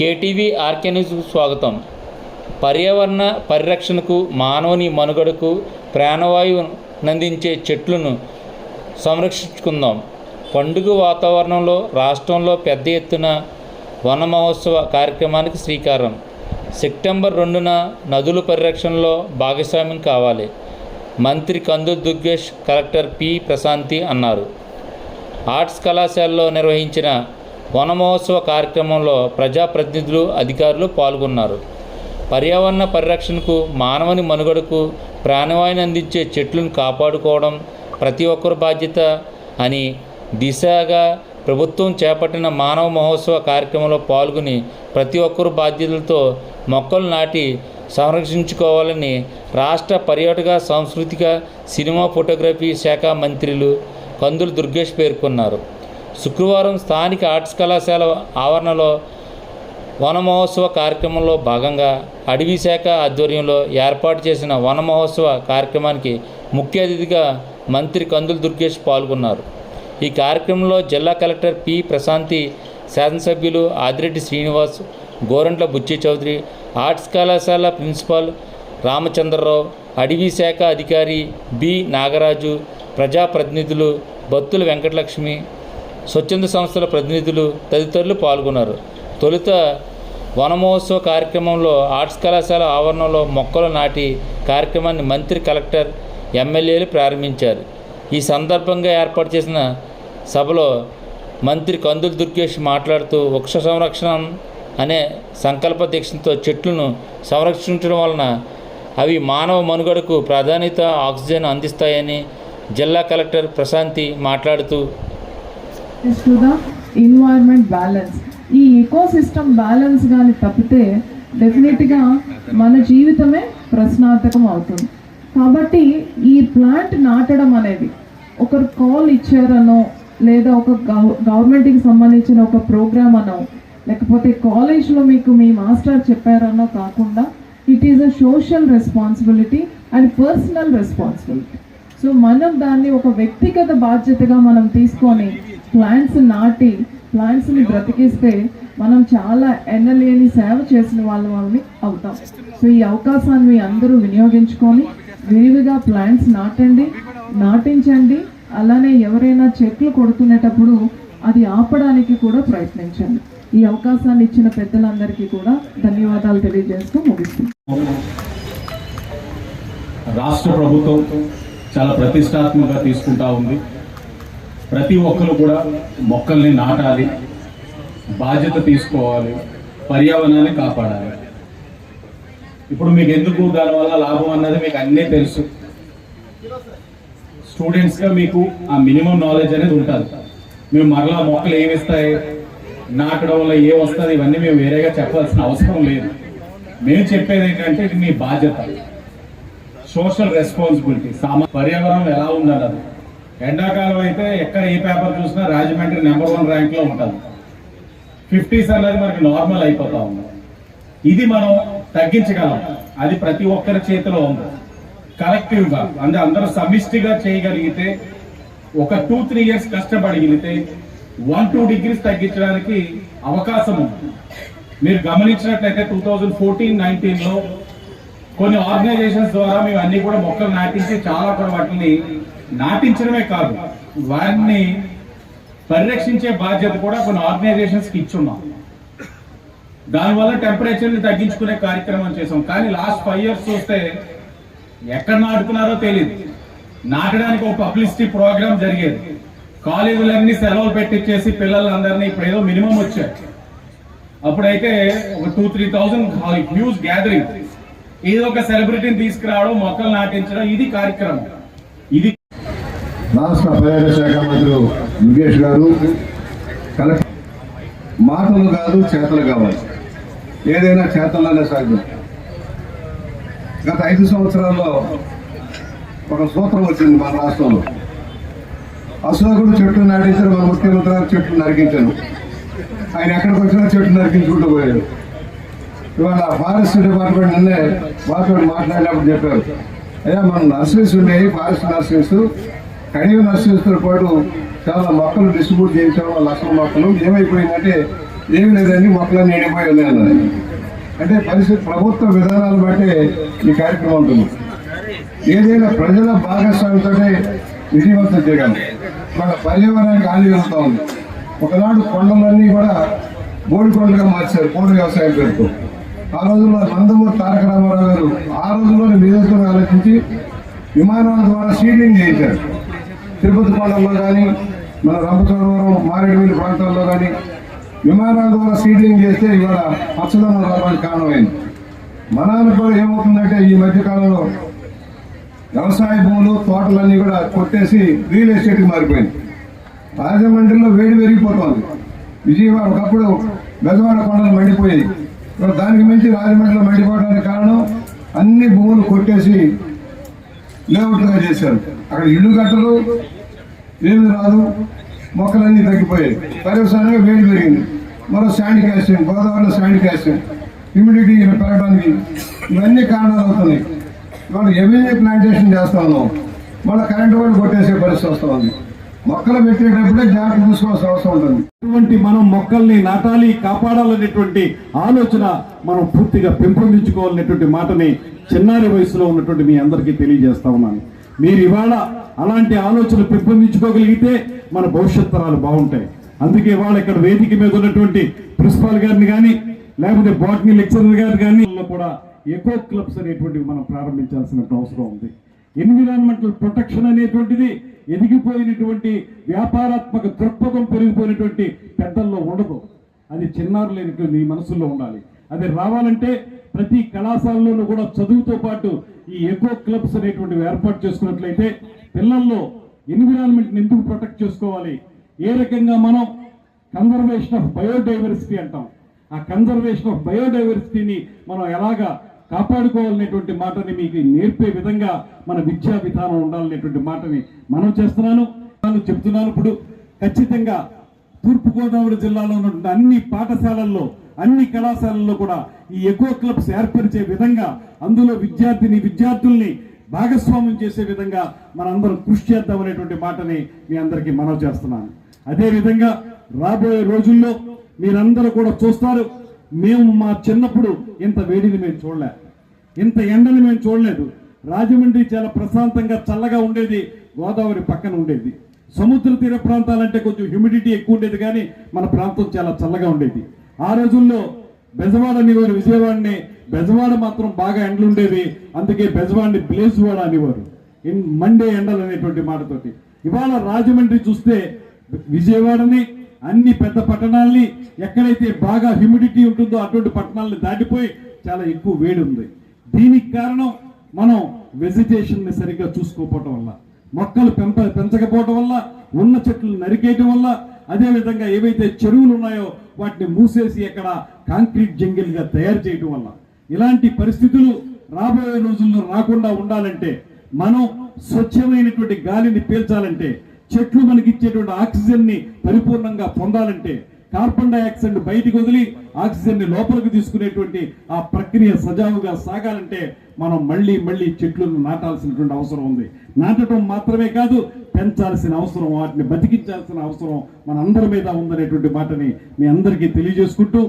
KTV RK న్యూస్కు స్వాగతం పర్యావరణ పరిరక్షణకు మానవుని మనుగడకు ప్రాణవాయువు నందించే చెట్లను సంరక్షించుకుందాం. పండుగ వాతావరణంలో రాష్ట్రంలో పెద్ద ఎత్తున వన మహోత్సవ కార్యక్రమానికి శ్రీకారం. సెప్టెంబర్ రెండున నదుల పరిరక్షణలో భాగస్వామ్యం కావాలి. మంత్రి కందుల దుర్గేష్ కలెక్టర్ పి. ప్రశాంతి అన్నారు. ఆర్ట్స్ కళాశాలలో నిర్వహించిన వన మహోత్సవ కార్యక్రమంలో ప్రజాప్రతినిధులు అధికారులు పాల్గొన్నారు. పర్యావరణ పరిరక్షణకు మానవుని మనుగడకు ప్రాణవాయుని అందించే చెట్లను కాపాడుకోవడం ప్రతి ఒక్కరి బాధ్యత అని దిశగా ప్రభుత్వం చేపట్టిన మానవ మహోత్సవ కార్యక్రమంలో పాల్గొని ప్రతి ఒక్కరు బాధ్యతలతో మొక్కలు నాటి సంరక్షించుకోవాలని రాష్ట్ర పర్యాటక సాంస్కృతిక సినిమా ఫోటోగ్రఫీ శాఖ మంత్రులు కందులు దుర్గేష్ పేర్కొన్నారు. శుక్రవారం స్థానిక ఆర్ట్స్ కళాశాల ఆవరణలో వనమహోత్సవ కార్యక్రమంలో భాగంగా అడవి శాఖ ఆధ్వర్యంలో ఏర్పాటు చేసిన వనమహోత్సవ కార్యక్రమానికి ముఖ్య అతిథిగా మంత్రి కందులు దుర్గేష్ పాల్గొన్నారు. ఈ కార్యక్రమంలో జిల్లా కలెక్టర్ పి ప్రశాంతి శాసనసభ్యులు ఆదిరెడ్డి శ్రీనివాస్ గోరంట్ల బుచ్చి చౌదరి ఆర్ట్స్ కళాశాల ప్రిన్సిపాల్ రామచంద్రరావు అడవి శాఖ అధికారి బి నాగరాజు ప్రజాప్రతినిధులు బత్తుల వెంకటలక్ష్మి స్వచ్ఛంద సంస్థల ప్రతినిధులు తదితరులు పాల్గొన్నారు. తొలుత వనమహోత్సవ కార్యక్రమంలో ఆర్ట్స్ కళాశాల ఆవరణలో మొక్కలు నాటి కార్యక్రమాన్ని మంత్రి కలెక్టర్ ఎమ్మెల్యేలు ప్రారంభించారు. ఈ సందర్భంగా ఏర్పాటు చేసిన సభలో మంత్రి కందుల దుర్గేష్ మాట్లాడుతూ వృక్ష సంరక్షణ అనే సంకల్ప దీక్షతో చెట్లను సంరక్షించడం వలన అవి మానవ మనుగడకు ప్రాధాన్యత ఆక్సిజన్ అందిస్తాయని జిల్లా కలెక్టర్ ప్రశాంతి మాట్లాడుతూ ఎన్వైర్మెంట్ బ్యాలెన్స్ ఈ ఇకో సిస్టమ్ బ్యాలెన్స్ కానీ తప్పితే డెఫినెట్గా మన జీవితమే ప్రశ్నార్థకం అవుతుంది. కాబట్టి ఈ ప్లాంట్ నాటడం అనేది ఒకరు కాల్ ఇచ్చారనో లేదా ఒక గవర్నమెంట్కి సంబంధించిన ఒక ప్రోగ్రామ్ అనో లేకపోతే కాలేజ్లో మీకు మీ మాస్టర్ చెప్పారనో కాకుండా it is a social responsibility and personal responsibility so మనం దాన్ని ఒక వ్యక్తిగత బాధ్యతగా మనం తీసుకొని ప్లాంట్స్ నాటి ప్లాంట్స్ని బ్రతికిస్తే మనం చాలా ఎన్నలేని సేవ చేసిన వాళ్ళ వాళ్ళని అవుతాం. సో ఈ అవకాశాన్ని మీ అందరూ వినియోగించుకొని విరివిగా ప్లాంట్స్ నాటండి నాటించండి అలానే ఎవరైనా చెట్లు కొడుతునేటప్పుడు అది ఆపడానికి కూడా ప్రయత్నించండి. ఈ అవకాశాన్ని ఇచ్చిన పెద్దలందరికీ కూడా ధన్యవాదాలు తెలియజేస్తూ ముగిస్తుంది రాష్ట్ర ప్రభుత్వం చాలా ప్రతిష్టాత్మకంగా తీసుకుంటా ఉంది. ప్రతి ఒక్కరు కూడా మొక్కల్ని నాటాలి బాధ్యత తీసుకోవాలి పర్యావరణాన్ని కాపాడాలి. ఇప్పుడు మీకు ఎందుకు దానివల్ల లాభం అన్నది మీకు అన్నీ తెలుసు. స్టూడెంట్స్గా మీకు ఆ మినిమం నాలెడ్జ్ అనేది ఉంటుంది. మేము మరలా మొక్కలు ఏమిస్తాయి నాటడం వల్ల ఏ వస్తుంది ఇవన్నీ మేము వేరేగా చెప్పాల్సిన అవసరం లేదు. మేము చెప్పేది ఏంటంటే ఇది మీ బాధ్యత. సోషల్ రెస్పాన్సిబిలిటీ సామా పర్యావరణం ఎలా ఉందన్నది. ఎండాకాలం అయితే ఎక్కడ ఏ పేపర్ చూసినా రాజమండ్రి నెంబర్ వన్ ర్యాంక్లో ఉంటుంది ఫిఫ్టీస్ అనేది మనకి నార్మల్ అయిపోతా ఉంది. ఇది మనం తగ్గించగలం. అది ప్రతి ఒక్కరి చేతిలో ఉంది. కలెక్టివ్గా అంటే అందరూ సమిష్టిగా చేయగలిగితే ఒక టూ త్రీ ఇయర్స్ కష్టపడగలిగితే వన్ టూ డిగ్రీస్ తగ్గించడానికి అవకాశం ఉంది. మీరు గమనించినట్లయితే టూ థౌజండ్ ఫోర్టీన్ నైన్టీన్లో కొన్ని ఆర్గనైజేషన్స్ ద్వారా మేము అన్ని కూడా మొక్కలు నాటించి చాలా కూడా వాటిని నాటించడమే కాదు వారిని పరిరక్షించే బాధ్యత కూడా కొన్ని ఆర్గనైజేషన్స్కి ఇచ్చున్నాం. దానివల్ల టెంపరేచర్ని తగ్గించుకునే కార్యక్రమం చేసాం. కానీ లాస్ట్ ఫైవ్ ఇయర్స్ చూస్తే ఎక్కడ నాటుకున్నారో తెలియదు నాటడానికి ఒక పబ్లిసిటీ ప్రోగ్రామ్ జరిగేది. కాలేజీలన్నీ సెలవులు పెట్టించేసి పిల్లలందరినీ ఇప్పుడు ఏదో మినిమం వచ్చారు. అప్పుడైతే ఒక two three thousand huge gathering ఏదో ఒక సెలబ్రిటీని తీసుకురావడం మొక్కలు నాటించడం ఇది కార్యక్రమం. ఇది రాష్ట్ర పర్యాటక శాఖ మంత్రులు దుర్గేష్ గారు కలెక్టర్ మాటలు కాదు చేతలు కావాలి. ఏదైనా చేతల్లోనే సాధ్యం. గత ఐదు సంవత్సరాల్లో ఒక సూత్రం వచ్చింది మన రాష్ట్రంలో. అశోకుడు చెట్టు నాటించారు మన ముఖ్యమంత్రి గారు నరికించాను ఆయన ఎక్కడికి వచ్చినా చెట్టు నరికించుకుంటూ పోయాడు. ఇవాళ ఫారెస్ట్ డిపార్ట్మెంట్ నిన్నే వారితో మాట్లాడినప్పుడు చెప్పారు. అయ్యా మనం నర్సరీస్ ఉన్నాయి ఫారెస్ట్ నర్సరీస్. కడియ నర్సరీస్తో పాటు చాలా మొక్కలు డిస్ట్రిబ్యూట్ చేయించాము లక్షల మొక్కలు. ఏమైపోయిందంటే ఏమి లేదండి మొక్కలన్నీ ఎండిపోయి ఉన్నాయన్నది అంటే పరిస్థితి ప్రభుత్వ విధానాలు బట్టే ఈ కార్యక్రమం ఉంటుంది. ఏదైనా ప్రజల భాగస్వామ్యంతోనే విజయవంతం చేయాలి. మన పర్యావరణానికి హాని జరుగుతూ ఉంది. ఒకనాడు కొండలన్నీ కూడా బోడి కొండలుగా మార్చారు పోడు వ్యవసాయం పేరుతో. ఆ రోజుల్లో నందమూరి తారక రామారావు గారు ఆ రోజుల్లోనే నిధులతో ఆలోచించి విమానాల ద్వారా సీడింగ్ చేయించారు. తిరుపతి కొండల్లో కానీ మన రంపచోడవరం మారేడుమిల్లి ప్రాంతాల్లో కానీ విమానాల ద్వారా సీడ్లింగ్ చేస్తే ఇవాళ పచ్చదనం రావడానికి కారణమైంది. మనాలు కూడా ఏమవుతుందంటే ఈ మధ్య కాలంలో వ్యవసాయ భూములు తోటలన్నీ కూడా కొట్టేసి రియల్ ఎస్టేట్కి మారిపోయింది. రాజమండ్రిలో వేడి పెరిగిపోతుంది. విజయవాడ ఒకప్పుడు బెజవాడ కొండలు మండిపోయాయి దానికి మించి రాజమండ్రిలో మండిపోవడానికి కారణం అన్ని భూములు కొట్టేసి లేఅవుట్లుగా చేశారు. అక్కడ ఇళ్ళు కట్టరు ఏమి రాదు మొక్కలన్నీ తగ్గిపోయాయి. పర్యవసానంగా వేడి పెరిగింది. మరో శాండ్ క్యాస్టింగ్ గోదావరిలో శాండ్ క్యాస్టింగ్ హ్యూమిడిటీ పెరగడానికి ఇవన్నీ కారణాలు అవుతున్నాయి. ఇవాళ ఎవెన్యూ ప్లాంటేషన్ చేస్తా ఉన్నాం? మళ్ళీ కరెంటు వాళ్ళు కొట్టేసే పరిస్థితి వస్తూ ఉంది. మొక్కలు పెట్టేటప్పుడే జాగ్రత్త చూసుకోవాల్సిన అవసరం ఉంటుంది. అటువంటి మనం మొక్కల్ని నాటాలి కాపాడాలనేటువంటి ఆలోచన మనం పూర్తిగా పెంపొందించుకోవాలనేటువంటి మాటని చిన్నారి వయసులో ఉన్నటువంటి మీ అందరికీ తెలియజేస్తా ఉన్నాను. మీరు ఇవాళ అలాంటి ఆలోచన పెంపొందించుకోగలిగితే మన భవిష్యత్ తరాలు బాగుంటాయి. అందుకే ఇవాళ ఇక్కడ వేదిక మీద ఉన్నటువంటి ప్రిన్సిపాల్ గారిని కానీ లేకపోతే బాటనీ లెక్చరర్ గారిని కానీ కూడా ఎకో క్లబ్స్ అనేటువంటివి మనం ప్రారంభించాల్సిన అవసరం ఉంది. ఎన్విరాన్మెంటల్ ప్రొటెక్షన్ అనేటువంటిది ఎదిగిపోయినటువంటి వ్యాపారాత్మక దృక్పథం పెరిగిపోయినటువంటి పెద్దల్లో ఉండదు అది చిన్నారులైనటువంటి మీ మనసులో ఉండాలి. అది రావాలంటే ప్రతి కళాశాలలోనూ కూడా చదువుతో పాటు ఈ ఎకో క్లబ్స్ అనేటువంటివి ఏర్పాటు చేసుకున్నట్లయితే పిల్లల్లో ఎన్విరాన్మెంట్ని ఎందుకు ప్రొటెక్ట్ చేసుకోవాలి? ఏ రకంగా మనం కన్జర్వేషన్ ఆఫ్ బయోడైవర్సిటీ అంటాం? ఆ కన్జర్వేషన్ ఆఫ్ బయోడైవర్సిటీని మనం ఎలాగా కాపాడుకోవాలనేటువంటి మాటని మీకు నేర్పే విధంగా మన విద్యా విధానం ఉండాలనేటువంటి మాటని మనం చేస్తున్నాను. చెప్తున్నాను ఇప్పుడు ఖచ్చితంగా తూర్పుగోదావరి జిల్లాలో ఉన్నటువంటి అన్ని పాఠశాలల్లో అన్ని కళాశాలల్లో కూడా ఈ ఎకో క్లబ్స్ ఏర్పరిచే విధంగా అందులో విద్యార్థిని విద్యార్థుల్ని భాగస్వామ్యం చేసే విధంగా మనందరం కృషి చేద్దాం అనేటువంటి మాటని మీ అందరికీ మనవి చేస్తున్నాను. అదే విధంగా రాబోయే రోజుల్లో మీరందరూ కూడా చూస్తారు మేము మా చిన్నప్పుడు ఇంత వేడిని మేము చూడలే. ఇంత ఎండని మేము చూడలేదు. రాజమండ్రి చాలా ప్రశాంతంగా చల్లగా ఉండేది. గోదావరి పక్కన ఉండేది. సముద్ర తీర ప్రాంతాలంటే కొంచెం హ్యూమిడిటీ ఎక్కువ ఉండేది కానీ మన ప్రాంతం చాలా చల్లగా ఉండేది. ఆ రోజుల్లో బెజవాడ అనేవారు విజయవాడని బెజవాడ మాత్రం బాగా ఎండలు ఉండేవి అందుకే బెజవాడిని బ్లేసువాడ అనేవారు. ఇన్ మండే ఎండలు అనేటువంటి మాటతోటి. ఇవాళ రాజమండ్రి చూస్తే విజయవాడని అన్ని పెద్ద పట్టణాల్ని ఎక్కడైతే బాగా హ్యూమిడిటీ ఉంటుందో అటువంటి పట్టణాలను దాటిపోయి చాలా ఎక్కువ వేడి ఉంది. దీనికి కారణం మనం వెజిటేషన్ని సరిగ్గా చూసుకోకపోవటం వల్ల మొక్కలు పెంప పెంచకపోవటం వల్ల ఉన్న చెట్లు నరికేయటం వల్ల అదేవిధంగా ఏవైతే చెరువులు ఉన్నాయో వాటిని మూసేసి అక్కడ కాంక్రీట్ జంగిల్గా తయారు చేయటం వల్ల. ఇలాంటి పరిస్థితులు రాబోయే రోజుల్లో రాకుండా ఉండాలంటే మనం స్వచ్ఛమైనటువంటి గాలిని పీల్చాలంటే చెట్లు మనకి ఇచ్చేటువంటి ఆక్సిజన్ని పరిపూర్ణంగా పొందాలంటే కార్బన్ డైఆక్సైడ్ బయటికి వదిలి ఆక్సిజన్ని లోపలికి తీసుకునేటువంటి ఆ ప్రక్రియ సజావుగా సాగాలంటే మనం మళ్ళీ మళ్ళీ చెట్లను నాటాల్సినటువంటి అవసరం ఉంది. నాటడం మాత్రమే కాదు పెంచాల్సిన అవసరం వాటిని బతికించాల్సిన అవసరం మన అందరి మీద ఉందనేటువంటి మాటని మీ అందరికీ తెలియజేసుకుంటూ